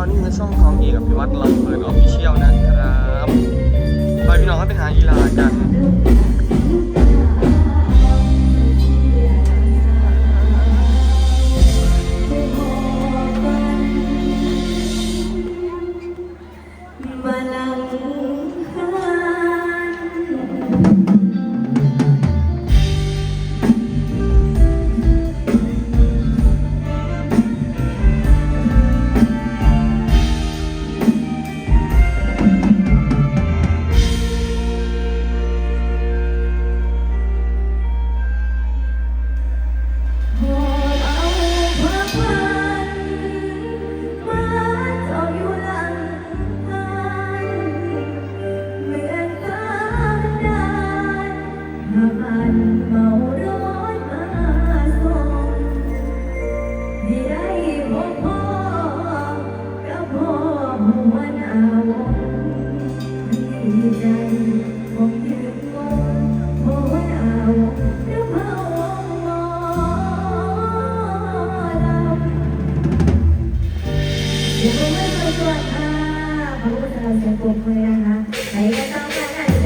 อนนี้คือช่องทองเอกับพิวัตรลำเพลินออฟฟิเชียลนะครับ ไปพี่น้องก็ไปหากีฬากัน สกุลพยายามน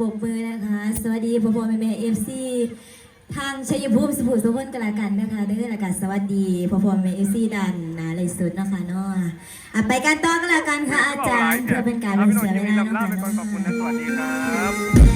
บกมือนะคะ สวัสดีพ่อพ่อแม่แม่เอฟซีทางชัยภูมิสุภูสุพนกันละกันนะคะเด้อละกันสวัสดีพ่อพ่อแม่เอฟซีดันนะเลยสุดเนาะคะเนาะอะไปกันต่อกันละกันค่ะอาจารย์เพื่อเป็นการไม่เสียเวลาเนาะค่ะขอบคุณนะสวัสดีครับ